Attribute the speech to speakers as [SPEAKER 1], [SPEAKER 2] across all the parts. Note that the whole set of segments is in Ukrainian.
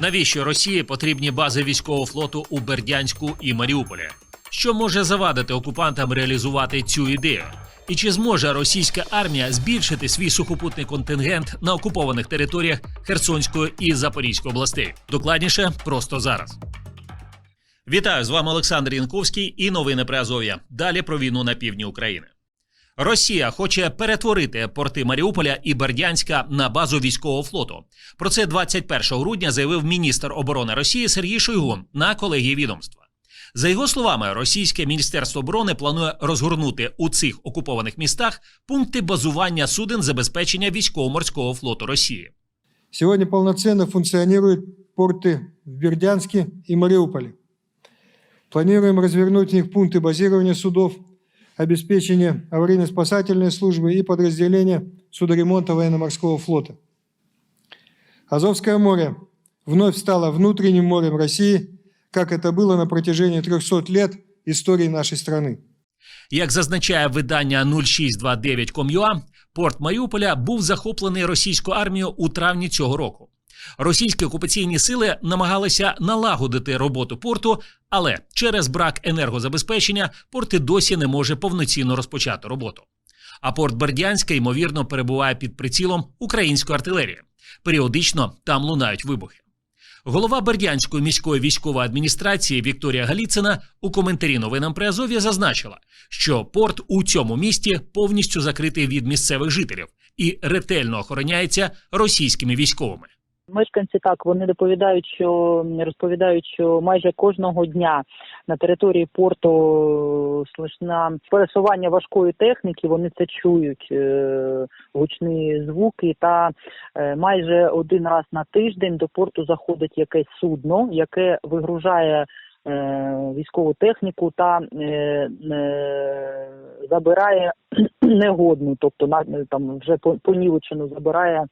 [SPEAKER 1] Навіщо Росії потрібні бази військового флоту у Бердянську і Маріуполі? Що може завадити окупантам реалізувати цю ідею? І чи зможе російська армія збільшити свій сухопутний контингент на окупованих територіях Херсонської і Запорізької областей? Докладніше просто зараз. Вітаю з вами Олександр Янковський і новини Азов'я. Далі про війну на півдні України. Росія хоче перетворити порти Маріуполя і Бердянська на базу військового флоту. Про це 21 грудня заявив міністр оборони Росії Сергій Шойгу на колегії відомства. За його словами, російське міністерство оборони планує розгорнути у цих окупованих містах пункти базування суден забезпечення військово-морського флоту Росії.
[SPEAKER 2] Сегодня полноценно функционируют порты в Бердянске и Мариуполе. Планируем развернуть в них пункты базирования судов, обеспечения аварийно-спасательной службы и подразделения судоремонта военно-морского флота. Азовское море вновь стало внутренним морем России, как это было на протяжении 300 лет истории нашей страны.
[SPEAKER 1] Як зазначає видання 0629.com.ua, порт Маріуполя був захоплений російською армією у травні цього року. Російські окупаційні сили намагалися налагодити роботу порту, але через брак енергозабезпечення порт і досі не може повноцінно розпочати роботу. А порт Бердянська, ймовірно, перебуває під прицілом української артилерії. Періодично там лунають вибухи. Голова Бердянської міської військової адміністрації Вікторія Галіцина у коментарі новинам при Азові зазначила, що порт у цьому місті повністю закритий від місцевих жителів і ретельно охороняється російськими військовими.
[SPEAKER 3] Мешканці так вони доповідають, що розповідають, що майже кожного дня на території порту слышна пересування важкої техніки. Вони це чують е, гучні звуки. Та е, майже один раз на тиждень до порту заходить якесь судно, яке вигружає. е, Військову техніку та е, е, забирає негодну, тобто на там вже по- понівечену забирає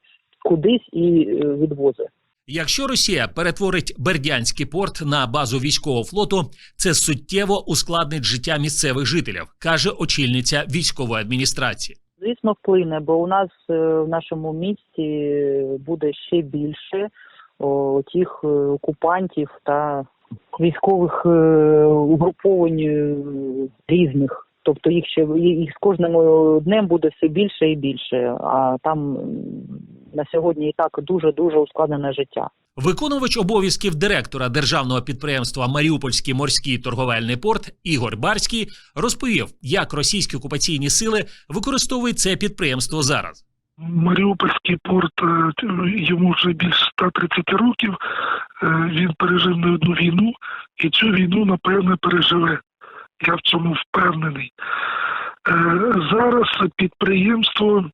[SPEAKER 3] кудись і е, відвозить.
[SPEAKER 1] Якщо Росія перетворить Бердянський порт на базу військового флоту, це суттєво ускладнить життя місцевих жителів, каже очільниця військової адміністрації.
[SPEAKER 3] Звісно, вплине, бо у нас е, в нашому місті буде ще більше о, тих е, окупантів та військових угруповань різних. Тобто їх ще їх з кожним днем буде все більше і більше. А там на сьогодні і так дуже дуже ускладнене життя.
[SPEAKER 1] Виконувач обов'язків директора державного підприємства Маріупольський морський торговельний порт Ігор Барський розповів, як російські окупаційні сили використовують це підприємство зараз.
[SPEAKER 4] Маріупольський порт е, йому вже більше 130 років. Е, Він пережив не одну війну, і цю війну, напевне, переживе. Я в цьому впевнений. Е, Зараз підприємство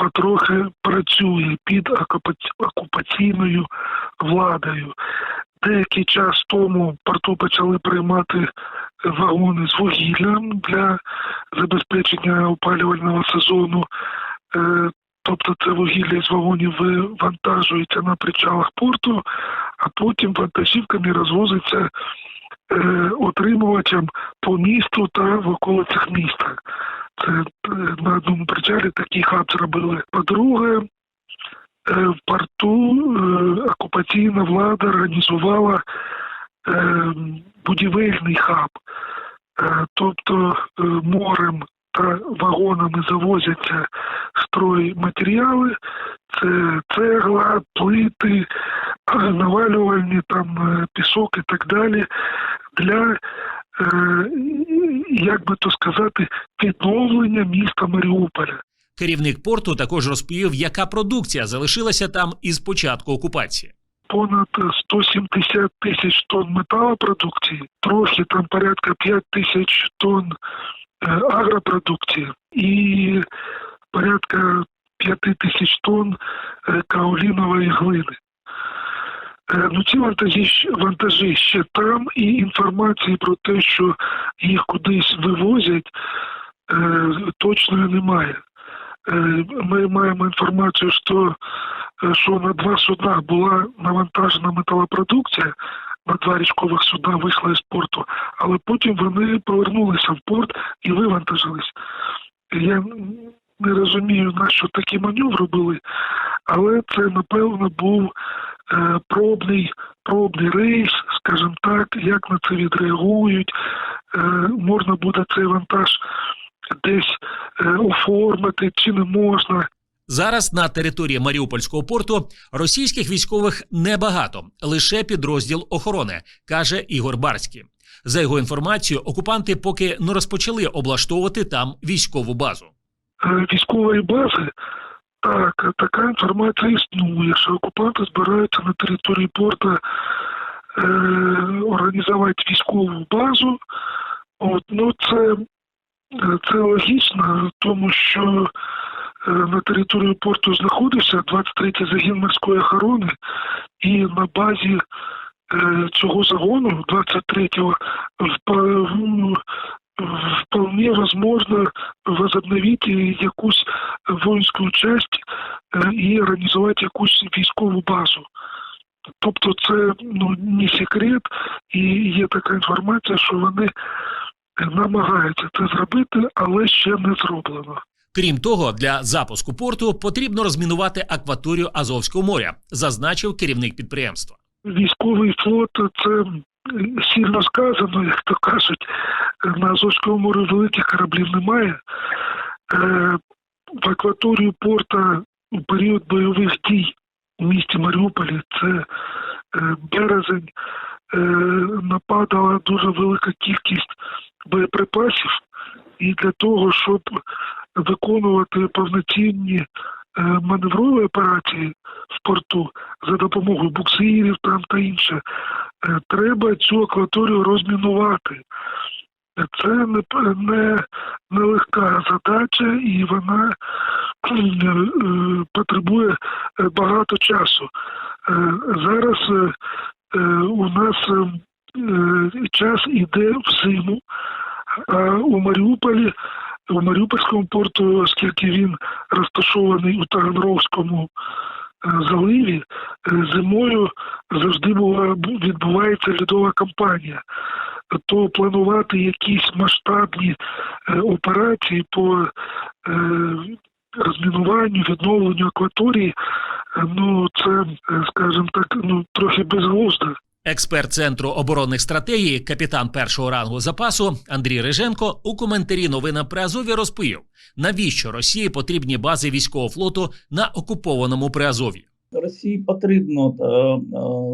[SPEAKER 4] потрохи працює під окупаційною владою. Деякий час тому порту почали приймати вагони з вугіллям для забезпечення опалювального сезону. Е, Тобто це вугілля з вагонів вивантажується на причалах порту, а потім вантажівками розвозиться е, отримувачам по місту та в околицях міста. Е, на одному причалі такий хаб зробили. По-друге, е, в порту е, окупаційна влада організувала будівельний хаб, тобто морем та вагонами завозяться стройматеріали, це цегла, плити, навалювальні там пісок і так далі для, як би то сказати, відновлення міста Маріуполя.
[SPEAKER 1] Керівник порту також розповів, яка продукція залишилася там із початку окупації.
[SPEAKER 4] понад 170 тисяч тонн металопродукції, трохи там порядка 5 тисяч тонн е, агропродукції і порядка 5 тисяч тонн е, каолінової глини. Е, Ну, ці вантажі, вантажі ще там, і інформації про те, що їх кудись вивозять, е, точної немає. Е, Ми маємо інформацію, що, що на два судна була навантажена металопродукція, на два річкових судна вийшла з порту, але потім вони повернулися в порт і вивантажились. Я не розумію, на що такі маневри були, але це, напевно, був пробний, пробний рейс, скажімо так, як на це відреагують. Е, можна буде цей вантаж десь е, оформити чи не можна.
[SPEAKER 1] Зараз на території Маріупольського порту російських військових небагато, лише підрозділ охорони, каже Ігор Барський. За його інформацією, окупанти поки не розпочали облаштовувати там військову базу.
[SPEAKER 4] Е, військової бази. Так, така інформація існує, що окупанти збираються на території порта е, організувати військову базу. От, ну це, це логічно, тому що е, на території порту знаходився 23-й загін морської охорони, і на базі е, цього загону, 23-го, впа- в- вполне возможно возобновить якусь воїнську часть е, і організувати якусь військову базу. Тобто це ну, не секрет, і є така інформація, що вони намагаються це зробити, але ще не зроблено.
[SPEAKER 1] Крім того, для запуску порту потрібно розмінувати акваторію Азовського моря, зазначив керівник підприємства.
[SPEAKER 4] Військовий флот це сильно сказано, як то кажуть. На Азовському морі великих кораблів немає. В акваторію порта у період бойових дій у місті Маріуполі, це е, березень, е, нападала дуже велика кількість боєприпасів, і для того, щоб виконувати повноцінні е, маневрові операції в порту за допомогою буксирів там та інше, треба цю акваторію розмінувати. Це не, не, не легка задача, і вона е, потребує е, багато часу. Е, Зараз у нас час іде в зиму, а у Маріуполі, у Маріупольському порту, оскільки він розташований у Таганровському заливі, зимою завжди була відбувається льодова кампанія. То планувати якісь масштабні е, операції по е, розмінуванню, відновленню акваторії, е, ну це, е, скажімо так, ну трохи безглуздо.
[SPEAKER 1] Експерт центру оборонних стратегій, капітан першого рангу запасу Андрій Риженко у коментарі новинам при Азові розповів, навіщо Росії потрібні бази військового флоту на окупованому Приазов'ї.
[SPEAKER 5] Росії потрібно,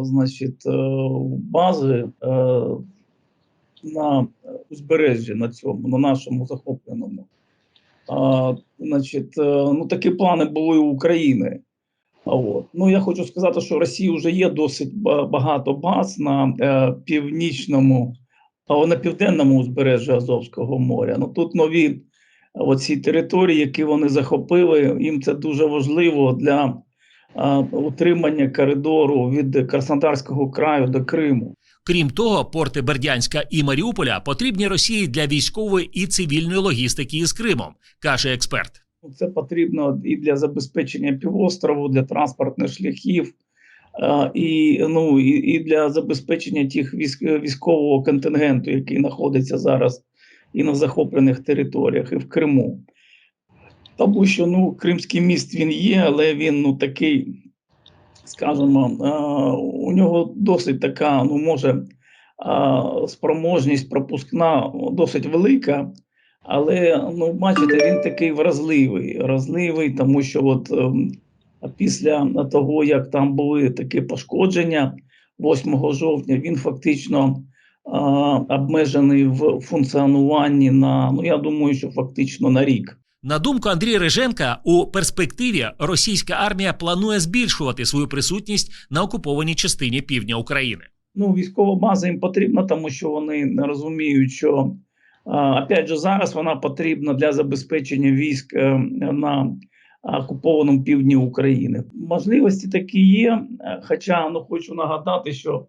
[SPEAKER 5] значить, бази на узбережжі на цьому, на нашому захопленому. А, значить, е, ну такі плани були у України. А От. Ну я хочу сказати, що в Росії вже є досить багато баз на е, північному, а на південному узбережжі Азовського моря. Ну тут нові оці території, які вони захопили, їм це дуже важливо для а, утримання коридору від Краснодарського краю до Криму.
[SPEAKER 1] Крім того, порти Бердянська і Маріуполя потрібні Росії для військової і цивільної логістики із Кримом, каже експерт.
[SPEAKER 5] Це потрібно і для забезпечення півострову, для транспортних шляхів, і, ну, і для забезпечення тих військ, військового контингенту, який знаходиться зараз і на захоплених територіях, і в Криму. Тому що ну, Кримський міст він є, але він ну, такий, скажімо, у нього досить така, ну, може, спроможність пропускна досить велика. Але ну, бачите, він такий вразливий. Вразливий, тому що от ем, після того, як там були такі пошкодження 8 жовтня, він фактично а, обмежений в функціонуванні на ну я думаю, що фактично на рік.
[SPEAKER 1] На думку Андрія Риженка, у перспективі російська армія планує збільшувати свою присутність на окупованій частині півдня України.
[SPEAKER 5] Ну, військова база їм потрібна, тому що вони не розуміють, що опять же зараз вона потрібна для забезпечення військ е, на окупованому півдні України. Можливості такі є. е, Хоча ну хочу нагадати, що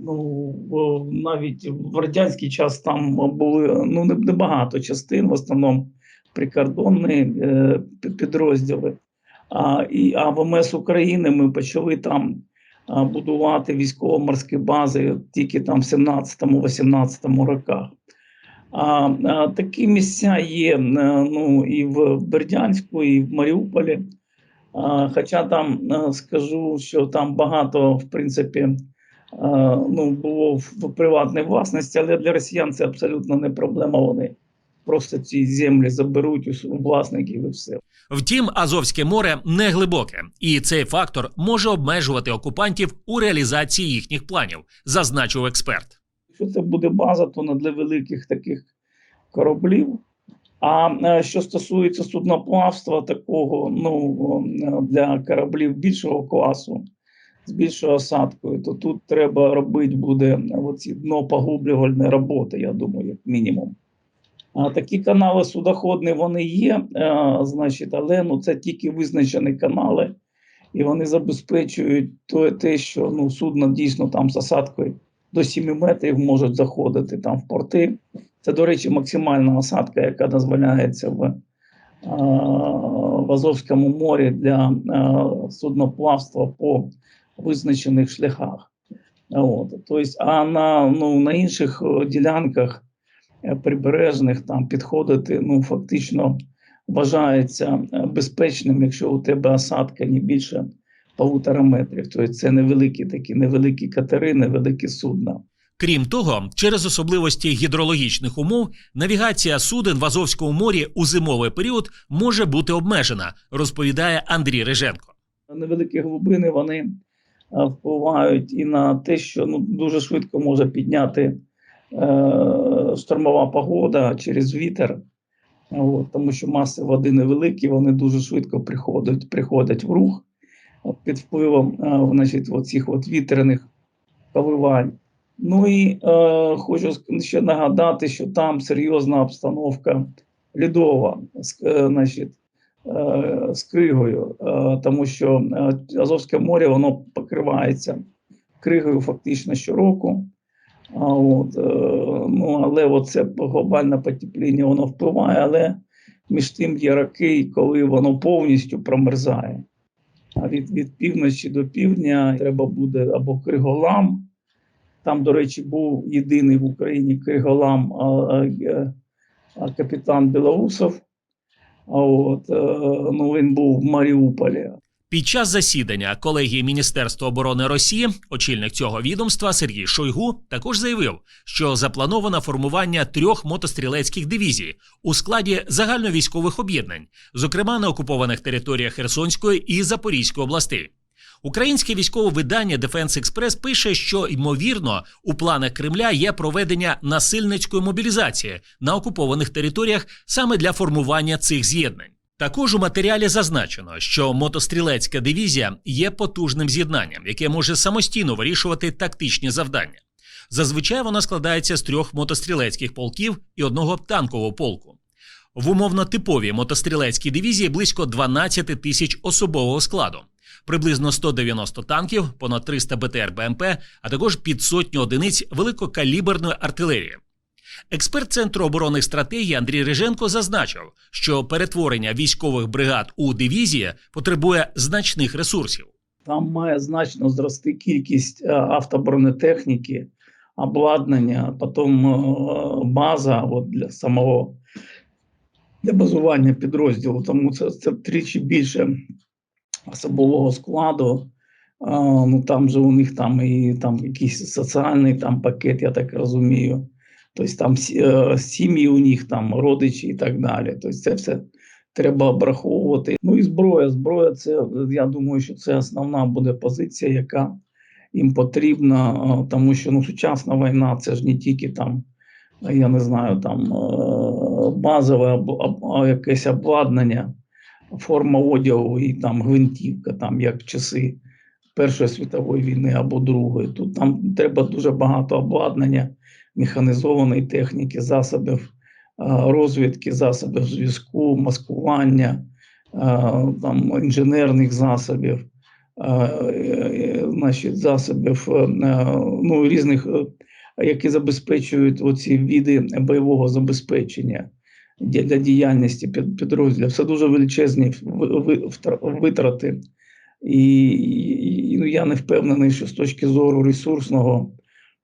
[SPEAKER 5] ну навіть в радянський час там були ну не- небагато частин, в основному прикордонні е, підрозділи. А, і а ВМС України ми почали там а, будувати військово-морські бази тільки там в 17-18 роках. А, а такі місця є е, ну, і в Бердянську, і в Маріуполі. А, Хоча там е, скажу, що там багато, в принципі, е, ну, було в приватній власності, але для росіян це абсолютно не проблема. Вони просто ці землі заберуть у власників і все.
[SPEAKER 1] Втім, Азовське море не глибоке, і цей фактор може обмежувати окупантів у реалізації їхніх планів, зазначив експерт.
[SPEAKER 5] Якщо це буде база, то не для великих таких кораблів. А е, що стосується судноплавства, такого ну е, для кораблів більшого класу з більшою осадкою, то тут треба робити буде оці днопоглублювальні роботи, я думаю, як мінімум. А такі канали судоходні вони є, е, значить, але ну це тільки визначені канали, і вони забезпечують то, те, що ну судно дійсно там з осадкою до 7 метрів можуть заходити там в порти. Це, до речі, максимальна осадка, яка дозволяється в, е, в Азовському морі для е, судноплавства по визначених шляхах. От. Тобто, а на, ну, на інших ділянках прибережних там підходити ну, фактично вважається е, безпечним, якщо у тебе осадка не більше полутора метрів. Тобто це невеликі такі, невеликі катери, невеликі судна.
[SPEAKER 1] Крім того, через особливості гідрологічних умов навігація суден в Азовському морі у зимовий період може бути обмежена, розповідає Андрій Реженко.
[SPEAKER 5] Невеликі глибини вони е, впливають і на те, що ну, дуже швидко може підняти е, штормова погода через вітер. От, тому що маси води невеликі, вони дуже швидко приходять, приходять в рух от, під впливом е, значить, оцих от вітряних коливань. Ну і е, хочу ще нагадати, що там серйозна обстановка льодова, з, е, значить, е, з кригою, е, тому що е, Азовське море воно покривається кригою фактично щороку. А от, е, ну, але от це глобальне потепління воно впливає, але між тим є роки, коли воно повністю промерзає. А від, від півночі до півдня треба буде або криголам. Там, до речі, був єдиний в Україні криголам а, а, е, а, капітан Білоусов. А от, е, ну, він був в Маріуполі.
[SPEAKER 1] Під час засідання колегії Міністерства оборони Росії очільник цього відомства Сергій Шойгу також заявив, що заплановано формування трьох мотострілецьких дивізій у складі загальновійськових об'єднань, зокрема на окупованих територіях Херсонської і Запорізької областей. Українське військове видання Defense Express пише, що ймовірно у планах Кремля є проведення насильницької мобілізації на окупованих територіях саме для формування цих з'єднань. Також у матеріалі зазначено, що мотострілецька дивізія є потужним з'єднанням, яке може самостійно вирішувати тактичні завдання. Зазвичай вона складається з трьох мотострілецьких полків і одного танкового полку. В умовно типовій мотострілецькій дивізії близько 12 тисяч особового складу, приблизно 190 танків, понад 300 БТР БМП, а також під сотню одиниць великокаліберної артилерії. Експерт Центру оборонних стратегій Андрій Риженко зазначив, що перетворення військових бригад у дивізії потребує значних ресурсів.
[SPEAKER 5] Там має значно зрости кількість е, автобронетехніки, обладнання, потім е, база от для самого для базування підрозділу. Тому це, це втричі більше особового складу. Ну там же у них там і там якийсь соціальний там пакет, я так розумію. Тобто там сім'ї у них, там родичі і так далі. Тобто це все треба обраховувати. Ну і зброя. Зброя, це я думаю, що це основна буде позиція, яка їм потрібна, тому що ну, сучасна війна це ж не тільки там, я не знаю, там е, базове якесь обладнання, форма одягу і там гвинтівка, там як часи Першої світової війни або Другої. Тут там треба дуже багато обладнання, механізованої техніки, засобів розвідки, засобів зв'язку, маскування, там, інженерних засобів, е, е, значить, засобів е, ну, різних, які забезпечують оці види бойового забезпечення для діяльності під, підрозділів. Це дуже величезні ви- ви- витрати. І, і ну, я не впевнений, що з точки зору ресурсного